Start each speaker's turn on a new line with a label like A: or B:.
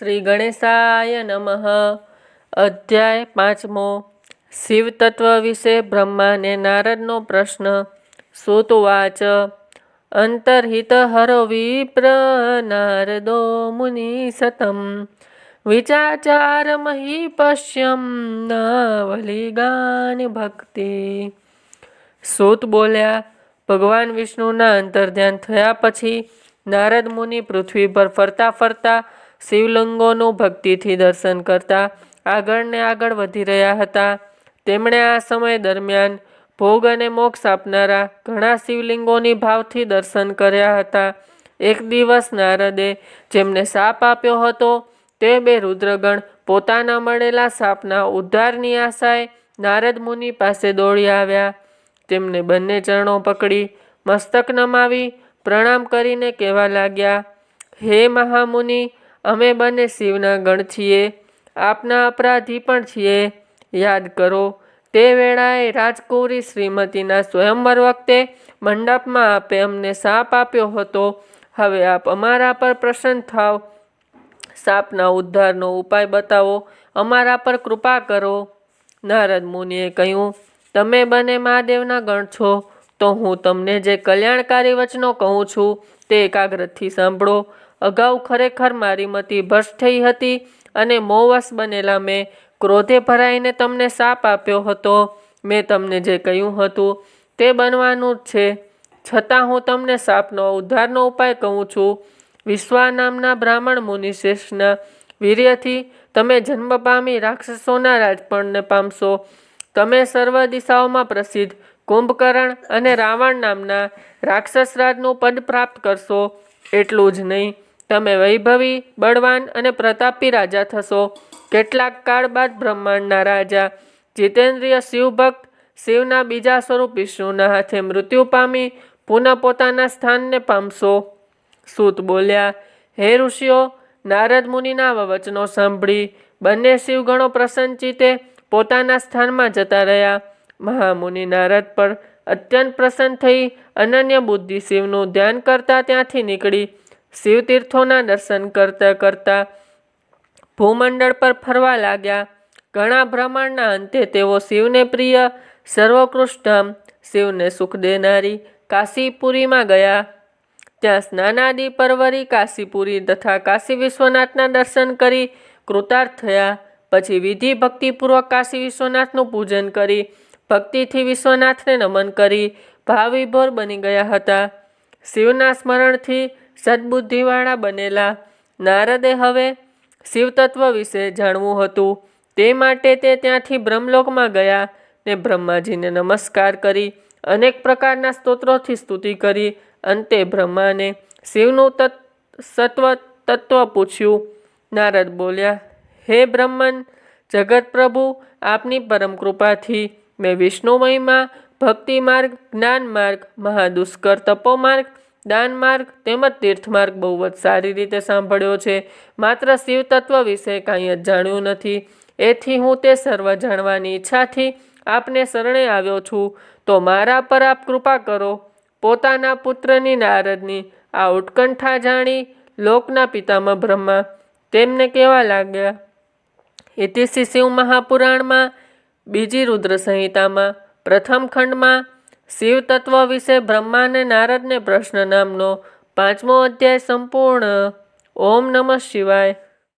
A: શ્રી ગણેશાય નમઃ. અધ્યાય પાંચમો. શિવ તત્વ વિશે બ્રહ્માને નારદનો પ્રશ્ન. સુતવાચ. અંતર્હિત હરો વિપ્ર નારદો મુનિ સતમ. વિચાચાર નાવલી નાવલિગાન ભક્તિ. સૂત બોલ્યા, ભગવાન વિષ્ણુના અંતર્ધ્યાન થયા પછી નારદ મુનિ પૃથ્વી પર ફરતા ફરતા શિવલિંગોનું ભક્તિથી દર્શન કરતા આગળ ને આગળ વધી રહ્યા હતા. તેમણે આ સમય દરમિયાન ભોગ અને મોક્ષ આપનારા ઘણા શિવલિંગોની ભાવથી દર્શન કર્યા હતા. એક દિવસ નારદે જેમને સાપ આપ્યો હતો, તે બે રુદ્રગણ પોતાના મળેલા સાપના ઉદ્ધારની આશાએ નારદ મુનિ પાસે દોડી આવ્યા. તેમને બંને ચરણો પકડી, મસ્તક નમાવી, પ્રણામ કરીને કહેવા લાગ્યા, હે મહામુનિ અમે બંને શિવના ગણ છીએ. આપના અપરાધી પણ છીએ. યાદ કરો, તે વેળાએ રાજકુંવરી શ્રીમતીના સ્વયંવર વખતે મંડપમાં આપે અમને સાપ આપ્યો હતો. હવે આપ અમારા પર પ્રસન્ન થાવ. સાપના ઉદ્ધારનો ઉપાય બતાવો. અમારા પર કૃપા કરો. નારદ મુનિએ કહ્યું, તમે બંને મહાદેવના ગણ છો, તો હું તમને જે કલ્યાણકારી વચનો કહું છું, તે એકાગ્રતથી સાંભળો. અગાઉ ખરેખર મારી મતિ ભ્રષ્ટ થઈ હતી અને મોવસ બનેલા મેં ક્રોધે ભરાઈને તમને સાપ આપ્યો હતો. મેં તમને જે કહ્યું હતું તે બનવાનું જ છે. છતાં હું તમને સાપનો ઉદ્ધારનો ઉપાય કહું છું. વિશ્વા નામના બ્રાહ્મણ મુનિશેષના વીર્યથી તમે જન્મ પામી રાક્ષસોના રાજપણને પામશો. તમે સર્વ દિશાઓમાં પ્રસિદ્ધ કુંભકર્ણ અને રાવણ નામના રાક્ષસરાજનું પદ પ્રાપ્ત કરશો. એટલું જ નહીં. તમે વૈભવી, બળવાન અને પ્રતાપી રાજા થશો. કેટલાક કાળ બાદ બ્રહ્માંડના રાજા જીતેન્દ્રિય શિવભક્ત શિવના બીજા સ્વરૂપ વિષ્ણુના હાથે મૃત્યુ પામી પુનઃ પોતાના સ્થાનને પામશો. સૂત બોલ્યા, હે ઋષિઓ, નારદ મુનિના વચનો સાંભળી. બંને શિવગણો પ્રસન્નચિતે પોતાના સ્થાનમાં જતા રહ્યા. મહામુનિ નારદ પર અત્યંત પ્રસન્ન થઈ અનન્ય બુદ્ધિ શિવનું ધ્યાન કરતા ત્યાંથી નીકળી. શિવતીર્થોના દર્શન કરતા કરતા ભૂમંડળ પર ફરવા લાગ્યા. ઘણા ભ્રમણના અંતે તેઓ શિવને પ્રિય સર્વોત્કૃષ્ટ શિવને સુખ દેનારી કાશીપુરીમાં ગયા. ત્યાં સ્નાનાદિ પરવરી કાશીપુરી તથા કાશી વિશ્વનાથના દર્શન કરી કૃતાર્થ થયા. પછી વિધિ ભક્તિપૂર્વક કાશી વિશ્વનાથનું પૂજન કરી, ભક્તિથી વિશ્વનાથને નમન કરી ભાવવિભોર બની ગયા હતા. શિવના સ્મરણથી સદબુદ્ધિવાળા બનેલા. નારદે હવે શિવતત્વ વિશે જાણવું હતું. તે માટે તે ત્યાંથી બ્રહ્મલોકમાં ગયા ને બ્રહ્માજીને નમસ્કાર કરી, અનેક પ્રકારના સ્તોત્રોથી સ્તુતિ કરી. અંતે બ્રહ્માને શિવનું તત્, સત્વ, તત્વ પૂછ્યું. નારદ બોલ્યા, હે બ્રહ્મન, જગત પ્રભુ, આપની પરમ કૃપાથી મેં વિષ્ણુ મહિમા ભક્તિ માર્ગ, જ્ઞાન માર્ગ, મહાદુષ્કર તપો માર્ગ દાન માર્ગ તેમજ તીર્થ માર્ગ બહુ જ સારી રીતે સાંભળ્યો છે. માત્ર શિવ તત્વ વિશે કાંઈ જ જાણ્યું નથી. એથી હું તે સર્વ જાણવાની ઈચ્છાથી આપને શરણે આવ્યો છું. તો મારા પર આપ કૃપા કરો. પોતાના પુત્રની નારદની આ ઉત્કંઠા જાણી લોકના પિતામાં બ્રહ્મા તેમને કહેવા લાગ્યા? ઇતિશ્રી શિવ મહાપુરાણમાં બીજી રુદ્ર સંહિતામાં પ્રથમ ખંડમાં શિવ તત્વ વિશે બ્રહ્માને નારદને પ્રશ્ન નામનો પાંચમો અધ્યાય સંપૂર્ણ. ઓમ નમઃ શિવાય.